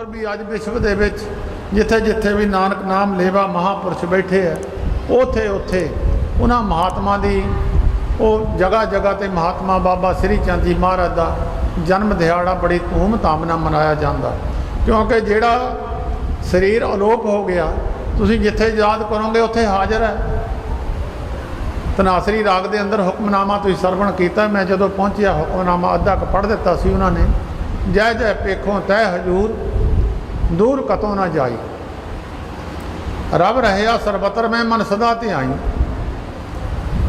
ਹੋਰ ਵੀ ਅੱਜ ਵਿਸ਼ਵ ਦੇ ਵਿੱਚ ਜਿੱਥੇ ਜਿੱਥੇ ਵੀ ਨਾਨਕ ਨਾਮ ਲੇਵਾ ਮਹਾਪੁਰਸ਼ ਬੈਠੇ ਆ, ਉਥੇ ਉਥੇ ਉਹਨਾਂ ਮਹਾਤਮਾ ਦੀ ਉਹ ਜਗ੍ਹਾ ਜਗ੍ਹਾ ਤੇ ਮਹਾਤਮਾ ਬਾਬਾ ਸ੍ਰੀ ਚੰਦ ਜੀ ਮਹਾਰਾਜ ਦਾ ਜਨਮ ਦਿਹਾੜਾ ਬੜੀ ਧੂਮ-ਧਾਮ ਨਾਲ ਮਨਾਇਆ ਜਾਂਦਾ। ਕਿਉਂਕਿ ਜਿਹੜਾ ਸਰੀਰ ਅਲੋਪ ਹੋ ਗਿਆ, ਤੁਸੀਂ ਜਿੱਥੇ ਯਾਦ ਕਰੋਗੇ ਉੱਥੇ ਹਾਜ਼ਰ ਹੈ। ਤਨਾਸਰੀ ਰਾਗ ਦੇ ਅੰਦਰ ਹੁਕਮਨਾਮਾ ਤੁਸੀਂ ਸਰਵਣ ਕੀਤਾ, ਮੈਂ ਜਦੋਂ ਪਹੁੰਚਿਆ ਹੁਕਮਨਾਮਾ ਅੱਧਾ ਕ ਪੜ੍ਹ ਦਿੱਤਾ ਸੀ ਉਹਨਾਂ ਨੇ। ਜੈ ਜੈ ਪੇਖੋਂ ਤੈ ਹਜੂਰ ਦੂਰ ਕਤੋਂ ਨਾ ਜਾਈ। ਰੱਬ ਰਹਿਆ ਸਰਬਤਰ ਮੈਂ ਮਨ ਸਦਾ ਤੇ ਆਈ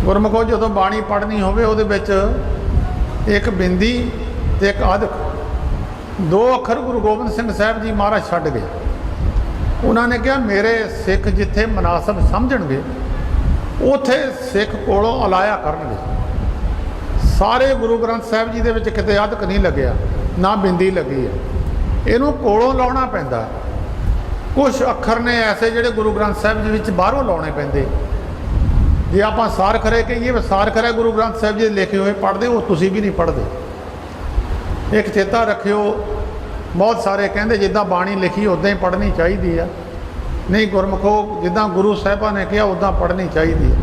ਗੁਰਮੁਖੋ, ਜਦੋਂ ਬਾਣੀ ਪੜ੍ਹਨੀ ਹੋਵੇ, ਉਹਦੇ ਵਿੱਚ ਇੱਕ ਬਿੰਦੀ ਤੇ ਇੱਕ ਅਧਿਕ ਦੋ ਅੱਖਰ ਗੁਰੂ ਗੋਬਿੰਦ ਸਿੰਘ ਸਾਹਿਬ ਜੀ ਮਹਾਰਾਜ ਛੱਡ ਗਏ। ਉਹਨਾਂ ਨੇ ਕਿਹਾ, ਮੇਰੇ ਸਿੱਖ ਜਿੱਥੇ ਮਨਾਸਬ ਸਮਝਣਗੇ, ਉਥੇ ਸਿੱਖ ਕੋਲੋਂ ਅਲਾਇਆ ਕਰਨਗੇ। ਸਾਰੇ ਗੁਰੂ ਗ੍ਰੰਥ ਸਾਹਿਬ ਜੀ ਦੇ ਵਿੱਚ ਕਿਤੇ ਅਧਕ ਨਹੀਂ ਲੱਗਿਆ, ਨਾ ਬਿੰਦੀ ਲੱਗੀ ਹੈ। ਇਹਨੂੰ ਕੋਲੋਂ ਲਾਉਣਾ ਪੈਂਦਾ। ਕੁਝ ਅੱਖਰ ਨੇ ਐਸੇ ਜਿਹੜੇ ਗੁਰੂ ਗ੍ਰੰਥ ਸਾਹਿਬ ਜੀ ਵਿੱਚ ਬਾਹਰੋਂ ਲਾਉਣੇ ਪੈਂਦੇ। ਜੇ ਆਪਾਂ ਸਾਰ ਖਰੇ ਕਹੀਏ ਵੀ ਸਾਰ ਖਰੇ ਗੁਰੂ ਗ੍ਰੰਥ ਸਾਹਿਬ ਜੀ ਦੇ ਲਿਖੇ ਹੋਏ ਪੜ੍ਹਦੇ, ਉਹ ਤੁਸੀਂ ਵੀ ਨਹੀਂ ਪੜ੍ਹਦੇ। ਇੱਕ ਚੇਤਾ ਰੱਖਿਓ, ਬਹੁਤ ਸਾਰੇ ਕਹਿੰਦੇ ਜਿੱਦਾਂ ਬਾਣੀ ਲਿਖੀ ਉਦਾਂ ਹੀ ਪੜ੍ਹਨੀ ਚਾਹੀਦੀ ਆ। ਨਹੀਂ ਗੁਰਮੁਖੋ, ਜਿੱਦਾਂ ਗੁਰੂ ਸਾਹਿਬਾਂ ਨੇ ਕਿਹਾ ਉਦਾਂ ਪੜ੍ਹਨੀ ਚਾਹੀਦੀ ਹੈ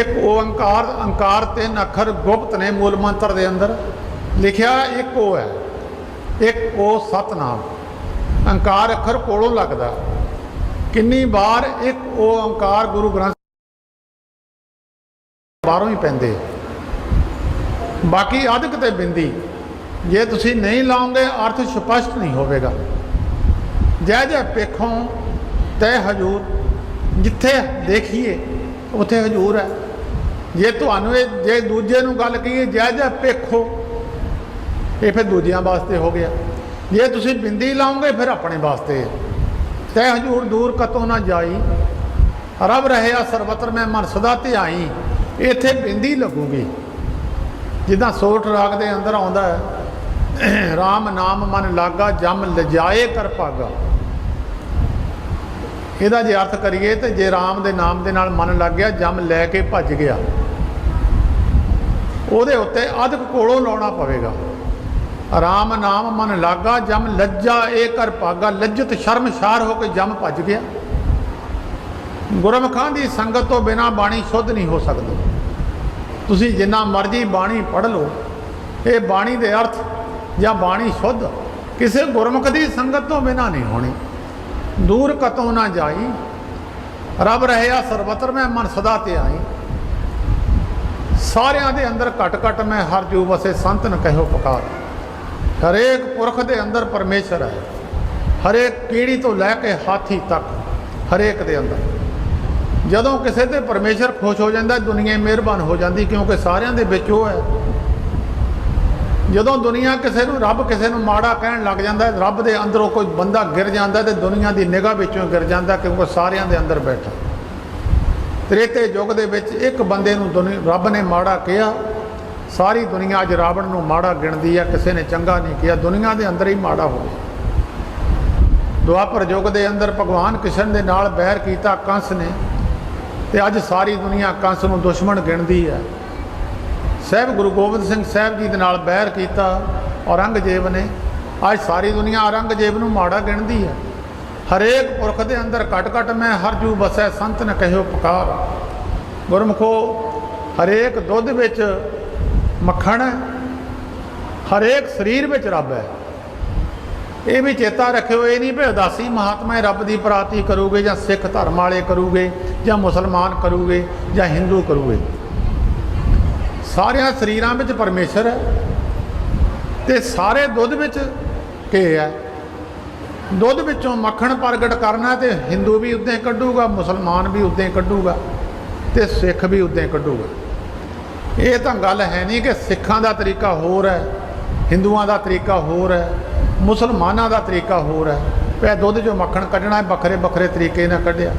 ਇੱਕ ਓੰਕਾਰ ਅੰਕਾਰ ਤਿੰਨ ਅੱਖਰ ਗੁਪਤ ਨੇ ਮੂਲ ਮੰਤਰ ਦੇ ਅੰਦਰ। ਲਿਖਿਆ ਇੱਕ ਉਹ ਹੈ। ਇੱਕ ਉਹ ਸਤਨਾਮ। ਅੰਕਾਰ ਅੱਖਰ ਕੋਲੋਂ ਲੱਗਦਾ। ਕਿੰਨੀ ਵਾਰ ਇੱਕ ਉਹ ਅੰਕਾਰ ਗੁਰੂ ਗ੍ਰੰਥ ਬਾਹਰੋਂ ਹੀ ਪੈਂਦੇ। ਬਾਕੀ ਅਧਿਕ ਤੇ ਬਿੰਦੀ। ਜੇ ਤੁਸੀਂ ਨਹੀਂ ਲਾਓਗੇ ਅਰਥ ਸਪਸ਼ਟ ਨਹੀਂ ਹੋਵੇਗਾ। ਜੈ ਜੈ ਪੇਖੋਂ, ਤੈ ਹਜੂਰ। ਜਿੱਥੇ ਦੇਖੀਏ, ਉੱਥੇ ਹਜੂਰ ਹੈ। ਜੇ ਤੁਹਾਨੂੰ ਇਹ ਜੇ ਦੂਜੇ ਨੂੰ ਗੱਲ ਕਹੀਏ, ਜੈ ਜੈ ਪੇਖੋ ਇਹ ਫਿਰ ਦੂਜਿਆਂ ਵਾਸਤੇ ਹੋ ਗਿਆ। ਜੇ ਤੁਸੀਂ ਬਿੰਦੀ ਲਾਓਗੇ, ਫਿਰ ਆਪਣੇ ਵਾਸਤੇ। ਹੈ। ਤੈ ਹਜੂਰ ਦੂਰ ਕਤੋਂ ਨਾ ਜਾਈ। ਰਬ ਰਹਿਆ ਸਰਵਤਰ ਮੈਂ ਮਨ ਸਦਾ ਤੇ ਇੱਥੇ ਬਿੰਦੀ ਲੱਗੂਗੀ। ਜਿੱਦਾਂ ਸੋਠ ਰਾਗ ਦੇ ਅੰਦਰ ਆਉਂਦਾ ਹੈ RAM ਨਾਮ ਮਨ ਲਾਗਾ, ਜਮ ਲਜਾਏ ਕਰ ਪਾਗਾ ਇਹਦਾ ਜੇ ਅਰਥ ਕਰੀਏ ਤੇ ਜੇ RAM ਦੇ ਨਾਮ ਦੇ ਨਾਲ ਮਨ ਲੱਗ ਗਿਆ, ਜਮ ਲੈ ਕੇ ਭੱਜ ਗਿਆ। ਉਹਦੇ ਉੱਤੇ ਅਧਿਕ ਕੋਲੋਂ ਲਾਉਣਾ ਪਵੇਗਾ। RAM ਨਾਮ ਮਨ ਲਾਗਾ, ਜਮ ਲੱਜਾ, ਇਹ ਕਰ ਭਾਗਾ। ਲੱਜਤ ਸ਼ਰਮਸ਼ਾਰ ਹੋ ਕੇ ਜਮ ਭੱਜ ਗਿਆ। ਗੁਰਮਖਾਂ ਦੀ ਸੰਗਤ ਤੋਂ ਬਿਨਾ ਬਾਣੀ ਸ਼ੁੱਧ ਨਹੀਂ ਹੋ ਸਕਦੀ। ਤੁਸੀਂ ਜਿੰਨਾ ਮਰਜ਼ੀ ਬਾਣੀ ਪੜ੍ਹ ਲਓ, ਇਹ ਬਾਣੀ ਦੇ ਅਰਥ ਜਾਂ ਬਾਣੀ ਸ਼ੁੱਧ ਕਿਸੇ ਗੁਰਮੁਖ ਦੀ ਸੰਗਤ ਤੋਂ ਬਿਨਾ ਨਹੀਂ ਹੋਣੀ। ਦੂਰ ਕਤੋਂ ਨਾ ਜਾਈ। ਰੱਬ ਰਹਿਆ ਸਰਬਤਰ ਮੈਂ, ਮਨ ਸਦਾ ਤੇ ਆਈ। ਸਾਰਿਆਂ ਦੇ ਅੰਦਰ ਘਟ ਘਟ ਮੈਂ, ਹਰ ਜੂ ਵਸੇ ਸੰਤ ਨ ਕਹਿਓ ਪੁਕਾਰ। ਹਰੇਕ ਪੁਰਖ ਦੇ ਅੰਦਰ ਪਰਮੇਸ਼ਰ ਹੈ। ਹਰੇਕ ਕੀੜੀ ਤੋਂ ਲੈ ਕੇ ਹਾਥੀ ਤੱਕ, ਹਰੇਕ ਦੇ ਅੰਦਰ। ਜਦੋਂ ਕਿਸੇ ਤੇ ਪਰਮੇਸ਼ਰ ਖੁਸ਼ ਹੋ ਜਾਂਦਾ, ਦੁਨੀਆ ਮਿਹਰਬਾਨ ਹੋ ਜਾਂਦੀ, ਕਿਉਂਕਿ ਸਾਰਿਆਂ ਦੇ ਵਿੱਚ ਉਹ ਹੈ। ਜਦੋਂ ਦੁਨੀਆ ਕਿਸੇ ਨੂੰ, ਰੱਬ ਕਿਸੇ ਨੂੰ ਮਾੜਾ ਕਹਿਣ ਲੱਗ ਜਾਂਦਾ ਹੈ ਰੱਬ ਦੇ ਅੰਦਰੋਂ ਕੋਈ ਬੰਦਾ ਗਿਰ ਜਾਂਦਾ ਤੇ ਦੁਨੀਆ ਦੀ ਨਿਗਾਹ ਵਿੱਚੋਂ ਗਿਰ ਜਾਂਦਾ, ਕਿਉਂਕਿ ਸਾਰਿਆਂ ਦੇ ਅੰਦਰ ਬੈਠਾ। ਤ੍ਰੇਤੇ ਯੁੱਗ ਦੇ ਵਿੱਚ ਇੱਕ ਬੰਦੇ ਨੂੰ ਦੁਨੀ- ਰੱਬ ਨੇ ਮਾੜਾ ਕਿਹਾ ਸਾਰੀ ਦੁਨੀਆ ਅੱਜ ਰਾਵਣ ਨੂੰ ਮਾੜਾ ਗਿਣਦੀ ਆ, ਕਿਸੇ ਨੇ ਚੰਗਾ ਨਹੀਂ ਕਿਹਾ। ਦੁਨੀਆ ਦੇ ਅੰਦਰ ਹੀ ਮਾੜਾ ਹੋ ਗਿਆ। ਦੁਆਪਰ ਯੁੱਗ ਦੇ ਅੰਦਰ ਭਗਵਾਨ ਕ੍ਰਿਸ਼ਨ ਦੇ ਨਾਲ ਬਹਿਰ ਕੀਤਾ ਕੰਸ ਨੇ ਤੇ ਅੱਜ ਸਾਰੀ ਦੁਨੀਆ ਕੰਸ ਨੂੰ ਦੁਸ਼ਮਣ ਗਿਣਦੀ ਹੈ ਸਾਹਿਬ ਗੁਰੂ ਗੋਬਿੰਦ ਸਿੰਘ ਸਾਹਿਬ ਜੀ ਦੇ ਨਾਲ ਬਹਿਰ ਕੀਤਾ ਔਰੰਗਜ਼ੇਬ ਨੇ। ਅੱਜ ਸਾਰੀ ਦੁਨੀਆ ਔਰੰਗਜ਼ੇਬ ਨੂੰ ਮਾੜਾ ਗਿਣਦੀ ਹੈ ਹਰੇਕ ਪੁਰਖ ਦੇ ਅੰਦਰ ਘਟ ਘਟ ਮੈਂ ਹਰ ਜੂ ਬਸੈ, ਸੰਤ ਨ ਕਹਿਓ ਪੁਕਾਰ। ਗੁਰਮੁਖੋ, ਹਰੇਕ ਦੁੱਧ ਵਿੱਚ ਮੱਖਣ ਹੈ। ਹਰੇਕ ਸਰੀਰ ਵਿੱਚ ਰੱਬ ਹੈ। ਇਹ ਵੀ ਚੇਤਾ ਰੱਖਿਓ, ਇਹ ਨਹੀਂ ਵੀ ਉਦਾਸੀ ਮਹਾਤਮਾ ਰੱਬ ਦੀ ਪ੍ਰਾਪਤੀ ਕਰੂਗੇ ਜਾਂ ਸਿੱਖ ਧਰਮ ਵਾਲੇ ਕਰੂਗੇ ਜਾਂ ਮੁਸਲਮਾਨ ਕਰੂਗੇ ਜਾਂ ਹਿੰਦੂ ਕਰੂਗੇ। ਸਾਰਿਆਂ ਸਰੀਰਾਂ ਵਿੱਚ ਪਰਮੇਸ਼ਰ ਹੈ ਤੇ ਸਾਰੇ ਦੁੱਧ ਵਿੱਚ ਕੇ ਹੈ। ਦੁੱਧ ਵਿੱਚੋਂ ਮੱਖਣ ਪ੍ਰਗਟ ਕਰਨਾ ਤੇ ਹਿੰਦੂ ਵੀ ਉਦਾਂ ਹੀ ਕੱਢੂਗਾ, ਮੁਸਲਮਾਨ ਵੀ ਉਦਾਂ ਹੀ ਕੱਢੂਗਾ ਤੇ ਸਿੱਖ ਵੀ ਉਦਾਂ ਹੀ ਕੱਢੂਗਾ। ਇਹ ਤਾਂ ਗੱਲ ਹੈ ਨਹੀਂ ਕਿ ਸਿੱਖਾਂ ਦਾ ਤਰੀਕਾ ਹੋਰ ਹੈ, ਹਿੰਦੂਆਂ ਦਾ ਤਰੀਕਾ ਹੋਰ ਹੈ, ਮੁਸਲਮਾਨਾਂ ਦਾ ਤਰੀਕਾ ਹੋਰ ਹੈ। ਪੈ ਦੁੱਧ ਚੋਂ ਮੱਖਣ ਕੱਢਣਾ ਹੈ, ਵੱਖਰੇ ਵੱਖਰੇ ਤਰੀਕੇ ਨਾਲ ਕੱਢਿਆ।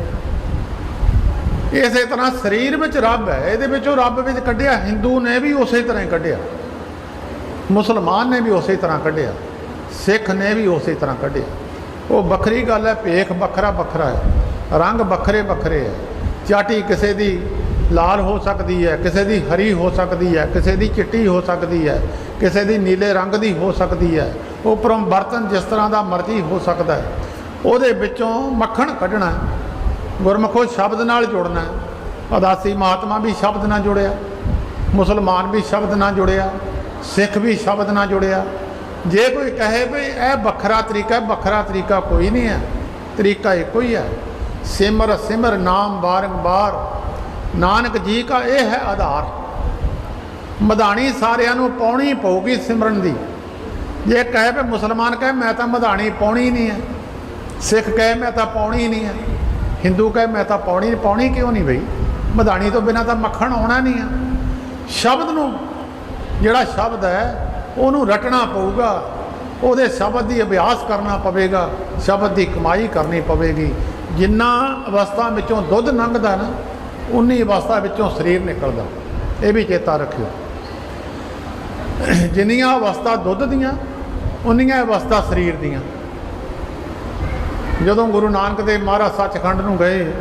ਇਸੇ ਤਰ੍ਹਾਂ ਸਰੀਰ ਵਿੱਚ ਰੱਬ ਹੈ, ਇਹਦੇ ਵਿੱਚੋਂ ਰੱਬ ਵਿੱਚ ਕੱਢਿਆ, ਹਿੰਦੂ ਨੇ ਵੀ ਉਸੇ ਤਰ੍ਹਾਂ ਹੀ ਕੱਢਿਆ। ਮੁਸਲਮਾਨ ਨੇ ਵੀ ਉਸੇ ਤਰ੍ਹਾਂ ਕੱਢਿਆ, ਸਿੱਖ ਨੇ ਵੀ ਉਸੇ ਤਰ੍ਹਾਂ ਕੱਢਿਆ। ਉਹ ਵੱਖਰੀ ਗੱਲ ਹੈ, ਭੇਖ ਵੱਖਰਾ ਵੱਖਰਾ ਹੈ, ਰੰਗ ਵੱਖਰੇ ਵੱਖਰੇ ਹੈ। ਚਾਟੀ ਕਿਸੇ ਦੀ ਲਾਲ ਹੋ ਸਕਦੀ ਹੈ, ਕਿਸੇ ਦੀ ਹਰੀ ਹੋ ਸਕਦੀ ਹੈ, ਕਿਸੇ ਦੀ ਚਿੱਟੀ ਹੋ ਸਕਦੀ ਹੈ, ਕਿਸੇ ਦੀ ਨੀਲੇ ਰੰਗ ਦੀ ਹੋ ਸਕਦੀ ਹੈ। ਉੱਪਰੋਂ ਬਰਤਨ ਜਿਸ ਤਰ੍ਹਾਂ ਦਾ ਮਰਜ਼ੀ ਹੋ ਸਕਦਾ ਹੈ। ਉਹਦੇ ਵਿੱਚੋਂ ਮੱਖਣ ਕੱਢਣਾ ਹੈ। ਗੁਰਮੁਖੋ ਸ਼ਬਦ ਨਾਲ ਜੁੜਨਾ ਉਦਾਸੀ ਮਹਾਤਮਾ ਵੀ ਸ਼ਬਦ ਨਾਲ ਜੁੜਿਆ, ਮੁਸਲਮਾਨ ਵੀ ਸ਼ਬਦ ਨਾਲ ਜੁੜਿਆ, ਸਿੱਖ ਵੀ ਸ਼ਬਦ ਨਾਲ ਜੁੜਿਆ। ਜੇ ਕੋਈ ਕਹੇ ਵੀ ਇਹ ਵੱਖਰਾ ਤਰੀਕਾ ਹੈ ਵੱਖਰਾ ਤਰੀਕਾ ਕੋਈ ਨਹੀਂ ਹੈ, ਤਰੀਕਾ ਇੱਕੋ ਹੀ ਹੈ। ਸਿਮਰ ਸਿਮਰ ਨਾਮ ਬਾਰੰਬਾਰ ਨਾਨਕ ਜੀ ਕਾ ਇਹ ਹੈ ਆਧਾਰ। ਮਧਾਣੀ ਸਾਰਿਆਂ ਨੂੰ ਪਾਉਣੀ ਪਊਗੀ ਸਿਮਰਨ ਦੀ। ਜੇ ਕਹੇ ਵੀ ਮੁਸਲਮਾਨ ਕਹੇ, ਮੈਂ ਤਾਂ ਮਧਾਣੀ ਪਾਉਣੀ ਨਹੀਂ ਹੈ। ਸਿੱਖ ਕਹੇ, ਮੈਂ ਤਾਂ ਪਾਉਣੀ ਨਹੀਂ ਹੈ। ਹਿੰਦੂ ਕਹੇ, ਮੈਂ ਤਾਂ ਪਾਉਣੀ ਪਾਉਣੀ ਕਿਉਂ ਨਹੀਂ ਬਈ? ਮਧਾਣੀ ਤੋਂ ਬਿਨਾ ਤਾਂ ਮੱਖਣ ਆਉਣਾ ਨਹੀਂ ਹੈ। ਸ਼ਬਦ ਨੂੰ, ਜਿਹੜਾ ਸ਼ਬਦ ਹੈ, ਉਹਨੂੰ ਰਟਣਾ ਪਊਗਾ। ਉਹਦੇ ਸ਼ਬਦ ਦੀ ਅਭਿਆਸ ਕਰਨਾ ਪਵੇਗਾ। ਸ਼ਬਦ ਦੀ ਕਮਾਈ ਕਰਨੀ ਪਵੇਗੀ। ਜਿੰਨਾ ਅਵਸਥਾ ਵਿੱਚੋਂ ਦੁੱਧ ਲੰਘਦਾ ਨਾ ਉਨੀ ਅਵਸਥਾ ਵਿੱਚੋਂ ਸਰੀਰ ਨਿਕਲਦਾ। ਇਹ ਵੀ ਚੇਤਾ ਰੱਖਿਓ। ਜਿੰਨੀਆਂ ਅਵਸਥਾ ਦੁੱਧ ਦੀਆਂ, ਉਨੀਆਂ ਅਵਸਥਾ ਸਰੀਰ ਦੀਆਂ। ਜਦੋਂ ਗੁਰੂ ਨਾਨਕ ਦੇਵ ਮਹਾਰਾਜ ਸੱਚਖੰਡ ਨੂੰ ਗਏ,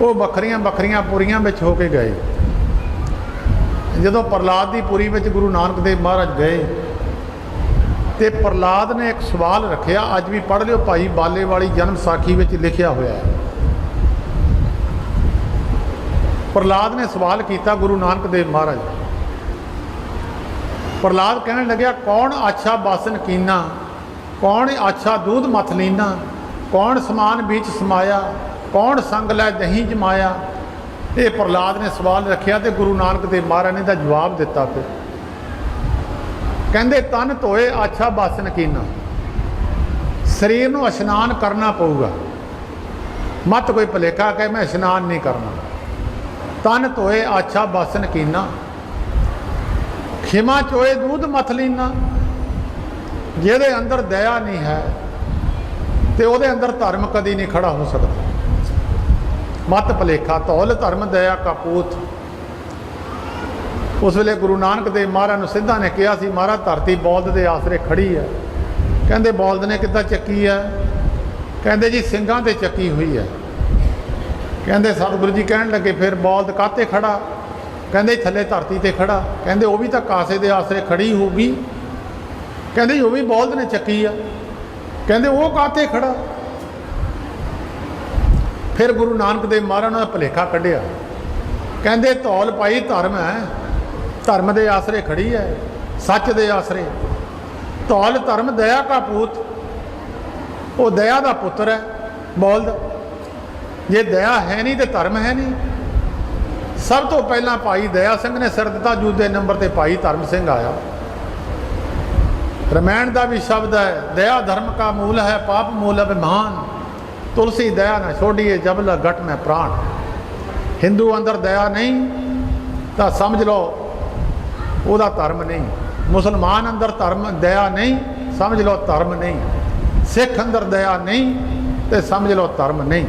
ਉਹ ਵੱਖਰੀਆਂ ਵੱਖਰੀਆਂ ਪੁਰੀਆਂ ਵਿੱਚ ਹੋ ਕੇ ਗਏ। ਜਦੋਂ ਪ੍ਰਲਾਦ ਦੀ ਪੁਰੀ ਵਿੱਚ ਗੁਰੂ ਨਾਨਕ ਦੇਵ ਮਹਾਰਾਜ ਗਏ, ਤੇ ਪ੍ਰਲਾਦ ਨੇ ਇੱਕ ਸਵਾਲ ਰੱਖਿਆ, ਅੱਜ ਵੀ ਪੜ੍ਹ ਲਿਓ ਭਾਈ ਬਾਲੇ ਵਾਲੀ ਜਨਮ ਸਾਖੀ ਵਿੱਚ ਲਿਖਿਆ ਹੋਇਆ ਹੈ। ਪ੍ਰਲਾਦ ਨੇ ਸਵਾਲ ਕੀਤਾ ਗੁਰੂ ਨਾਨਕ ਦੇਵ ਮਹਾਰਾਜ। ਪ੍ਰਲਾਦ ਕਹਿਣ ਲੱਗਿਆ, ਕੌਣ ਆਛਾ ਬਾਸਨ ਕੀਨਾ? ਕੌਣ ਆਛਾ ਦੂਧ ਮਥ ਲੀਨਾ? ਕੌਣ ਸਮਾਨ ਵਿੱਚ ਸਮਾਇਆ? ਕੌਣ ਸੰਗ ਲੈ ਦਹੀਂ ਜਮਾਇਆ? ਇਹ ਪ੍ਰਲਾਦ ਨੇ ਸਵਾਲ ਰੱਖਿਆ ਤੇ ਗੁਰੂ ਨਾਨਕ ਦੇਵ ਮਹਾਰਾਜ ਨੇ ਦਾ ਜਵਾਬ ਦਿੱਤਾ ਫਿਰ। ਕਹਿੰਦੇ, ਤਨ ਧੋਏ ਆਛਾ ਬਾਸਨ ਕੀਨਾ। ਸਰੀਰ ਨੂੰ ਇਸ਼ਨਾਨ ਕਰਨਾ ਪਊਗਾ। ਮਤ ਕੋਈ ਭਲੇਖਾ ਕਹੇ, ਮੈਂ ਇਸ਼ਨਾਨ ਨਹੀਂ ਕਰਨਾ। ਤਨ ਧੋਏ ਆਛਾ ਬਾਸਨ ਕੀਨਾ। ਖਿਮਾ ਚੋਏ ਦੂਧ ਮਥ ਲੀਨਾ। ਜਿਹਦੇ ਅੰਦਰ ਦਇਆ ਨਹੀਂ ਹੈ, ਤੇ ਉਹਦੇ ਅੰਦਰ ਧਰਮ ਕਦੀ ਨਹੀਂ ਖੜਾ ਹੋ ਸਕਦਾ। ਮਤ ਭਲੇਖਾ ਤੌਲ ਧਰਮ ਦਇਆ ਕਪੂਤ ਉਸ ਵੇਲੇ ਗੁਰੂ ਨਾਨਕ ਦੇਵ ਮਹਾਰਾਜ ਨੂੰ ਸਿੱਧਾ ਨੇ ਕਿਹਾ ਸੀ, ਮਹਾਰਾਜ, ਧਰਤੀ ਬੌਲਦ ਦੇ ਆਸਰੇ ਖੜੀ ਹੈ। ਕਹਿੰਦੇ, ਬੌਲਦ ਨੇ ਕਿੱਦਾਂ ਚੱਕੀ ਹੈ? ਕਹਿੰਦੇ, ਜੀ, ਸਿੰਘਾਂ ਤੇ ਚੱਕੀ ਹੋਈ ਹੈ। ਕਹਿੰਦੇ ਸਤਿਗੁਰੂ ਜੀ ਕਹਿਣ ਲੱਗੇ, ਫਿਰ ਬੌਲਦ ਕਾਤੇ ਖੜਾ? ਕਹਿੰਦੇ ਥੱਲੇ ਧਰਤੀ ਤੇ ਖੜਾ। ਕਹਿੰਦੇ ਉਹ ਵੀ ਤਾਂ ਕਾਸੇ ਦੇ ਆਸਰੇ ਖੜੀ ਹੋਊਗੀ। ਕਹਿੰਦੇ ਉਹ ਵੀ ਬੌਲਦ ਨੇ ਚੱਕੀ ਆ। ਕਹਿੰਦੇ ਉਹ ਕਾਤੇ ਖੜਾ? ਫਿਰ ਗੁਰੂ ਨਾਨਕ ਦੇਵ ਮਹਾਰਾਜ ਨੇ ਉਹਦਾ ਭੁਲੇਖਾ ਕੱਢਿਆ। ਕਹਿੰਦੇ ਧੌਲ ਪਾਈ ਧਰਮ ਹੈ। ਧਰਮ ਦੇ ਆਸਰੇ ਖੜੀ ਹੈ। ਸੱਚ ਦੇ ਆਸਰੇ। ਧੌਲ ਧਰਮ ਦਇਆ ਕਾ ਪੂਤ। ਉਹ ਦਇਆ ਦਾ ਪੁੱਤਰ ਹੈ, ਬੋਲਦ। ਜੇ ਦਇਆ ਹੈ ਨਹੀਂ ਤੇ ਧਰਮ ਹੈ ਨਹੀਂ। ਸਭ ਤੋਂ ਪਹਿਲਾਂ ਭਾਈ ਦਇਆ ਸਿੰਘ ਨੇ ਸਿਰ ਦਿੱਤਾ ਦੂਜੇ ਨੰਬਰ ਤੇ ਭਾਈ ਧਰਮ ਸਿੰਘ ਆਇਆ। ਰਮਾਇਣ ਦਾ ਵੀ ਸ਼ਬਦ ਹੈ, ਦਇਆ ਧਰਮ ਕਾ ਮੂਲ ਹੈ, ਪਾਪ ਮੂਲ ਅਭਿਮਾਨ। ਤੁਲਸੀ ਦਇਆ ਨਾ ਛੋੜੀਏ ਜਬਲ ਘਟ ਮੈਂ ਪ੍ਰਾਣ। ਹਿੰਦੂ ਅੰਦਰ ਦਇਆ ਨਹੀਂ, ਤਾਂ ਸਮਝ ਲਓ, ਉਹਦਾ ਧਰਮ ਨਹੀਂ। ਮੁਸਲਮਾਨ ਅੰਦਰ ਧਰਮ ਦਇਆ ਨਹੀਂ, ਸਮਝ ਲਓ ਧਰਮ ਨਹੀਂ। ਸਿੱਖ ਅੰਦਰ ਦਇਆ ਨਹੀਂ, ਤੇ ਸਮਝ ਲਓ ਧਰਮ ਨਹੀਂ।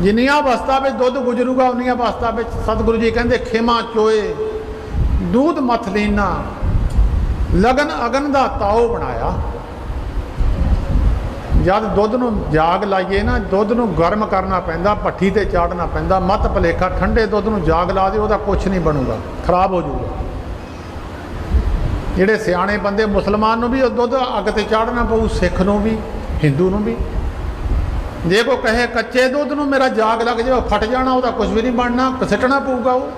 ਜਿੰਨੀਆਂ ਅਵਸਥਾ ਵਿੱਚ ਦੁੱਧ ਗੁਜ਼ਰੂਗਾ, ਉਨੀਆਂ ਅਵਸਥਾ ਵਿੱਚ ਸਤਿਗੁਰੂ ਜੀ ਕਹਿੰਦੇ, ਖੇਮਾ ਚੋਏ, ਦੂਧ ਮਥ ਲੀਨਾ, ਲਗਨ ਅਗਨ ਦਾ ਤਾਓ ਬਣਾਇਆ। ਜਦ ਦੁੱਧ ਨੂੰ ਜਾਗ ਲਾਈਏ ਨਾ, ਦੁੱਧ ਨੂੰ ਗਰਮ ਕਰਨਾ ਪੈਂਦਾ, ਭੱਠੀ ਤੇ ਚਾੜਨਾ ਪੈਂਦਾ, ਮਤ ਭਲੇਖਾ ਠੰਡੇ ਦੁੱਧ ਨੂੰ ਜਾਗ ਲਾ ਦੇ ਉਹਦਾ ਕੁਝ ਨਹੀਂ ਬਣੂਗਾ, ਖਰਾਬ ਹੋ ਜਾਊਗਾ। ਜਿਹੜੇ ਸਿਆਣੇ ਬੰਦੇ ਮੁਸਲਮਾਨ ਨੂੰ ਵੀ ਉਹ ਦੁੱਧ ਅੱਗ ਤੇ ਚਾੜਨਾ ਪਊ, ਸਿੱਖ ਨੂੰ ਵੀ, ਹਿੰਦੂ ਨੂੰ ਵੀ ਜੇ ਕੋ ਕਹੇ ਕੱਚੇ ਦੁੱਧ ਨੂੰ ਮੇਰਾ ਜਾਗ ਲੱਗ ਜਾਵੇ ਫਟ ਜਾਣਾ, ਉਹਦਾ ਕੁਝ ਵੀ ਨਹੀਂ ਬਣਨਾ ਸਿੱਟਣਾ ਪਊਗਾ ਉਹ।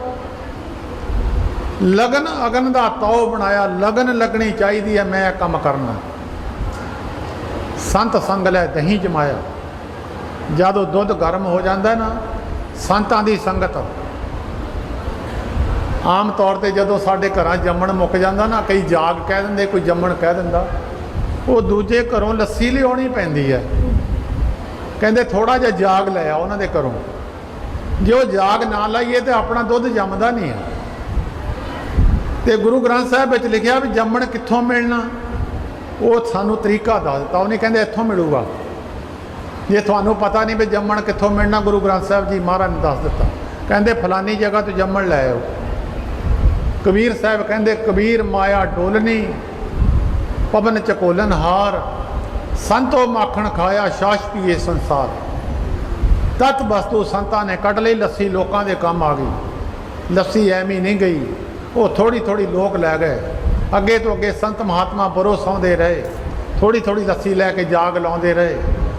ਲਗਨ ਅਗਨ ਦਾ ਤੌ ਬਣਾਇਆ, ਲਗਨ ਲੱਗਣੀ ਚਾਹੀਦੀ ਹੈ, ਮੈਂ ਕੰਮ ਕਰਨਾ। ਸੰਤ ਸੰਗ ਲੈ ਦਹੀਂ ਜਮਾਇਆ। ਜਦੋਂ ਦੁੱਧ ਗਰਮ ਹੋ ਜਾਂਦਾ ਨਾ, ਸੰਤਾਂ ਦੀ ਸੰਗਤ। ਆਮ ਤੌਰ ਤੇ ਜਦੋਂ ਸਾਡੇ ਘਰਾਂ ਜੰਮਣ ਮੁੱਕ ਜਾਂਦਾ ਨਾ, ਕਈ ਜਾਗ ਕਹਿ ਦਿੰਦੇ, ਕੋਈ ਜੰਮਣ ਕਹਿ ਦਿੰਦਾ। ਉਹ ਦੂਜੇ ਘਰੋਂ ਲੱਸੀ ਲਿਆਉਣੀ ਪੈਂਦੀ ਹੈ। ਕਹਿੰਦੇ ਥੋੜਾ ਜਿਹਾ ਜਾਗ ਲੈ ਆ ਉਹਨਾਂ ਦੇ ਘਰੋਂ। ਜੇ ਉਹ ਜਾਗ ਨਾ ਲਾਈਏ ਤੇ ਆਪਣਾ ਦੁੱਧ ਜੰਮਦਾ ਨਹੀਂ ਹੈ ਤੇ ਗੁਰੂ ਗ੍ਰੰਥ ਸਾਹਿਬ ਵਿੱਚ ਲਿਖਿਆ ਵੀ ਜੰਮਣ ਕਿੱਥੋਂ ਮਿਲਣਾ? ਉਹ ਸਾਨੂੰ ਤਰੀਕਾ ਦੱਸ ਦਿੱਤਾ। ਉਹਨੇ ਕਹਿੰਦੇ ਇੱਥੋਂ ਮਿਲੂਗਾ। ਜੇ ਤੁਹਾਨੂੰ ਪਤਾ ਨਹੀਂ ਵੀ ਜੰਮਣ ਕਿੱਥੋਂ ਮਿਲਣਾ, ਗੁਰੂ ਗ੍ਰੰਥ ਸਾਹਿਬ ਜੀ ਮਹਾਰਾਜ ਨੇ ਦੱਸ ਦਿੱਤਾ। ਕਹਿੰਦੇ ਫਲਾਨੀ ਜਗ੍ਹਾ ਤੋਂ ਜੰਮਣ ਲੈ ਆਓ। ਕਬੀਰ ਸਾਹਿਬ ਕਹਿੰਦੇ ਕਬੀਰ ਮਾਇਆ ਡੋਲਨੀ ਪਵਨ ਚਕੋਲਨ ਹਾਰ ਸੰਤੋ ਮਾਖਣ ਖਾਇਆ ਸ਼ਾਸ਼ ਪੀਏ ਸੰਸਾਰ। ਤਤ ਵਸਤੂ ਸੰਤਾਂ ਨੇ ਕੱਢ ਲਈ, ਲੱਸੀ ਲੋਕਾਂ ਦੇ ਕੰਮ ਆ ਗਈ। ਲੱਸੀ ਐਵੇਂ ਨਹੀਂ ਗਈ, ਉਹ ਥੋੜੀ ਥੋੜੀ ਲੋਕ ਲੈ ਗਏ। ਅੱਗੇ ਤੋਂ ਅੱਗੇ ਸੰਤ ਮਹਾਤਮਾ ਬਰੋ ਸੌਂਦੇ ਰਹੇ ਥੋੜੀ ਥੋੜੀ ਲੱਸੀ ਲੈ ਕੇ ਜਾਗ ਲਾਉਂਦੇ ਰਹੇ।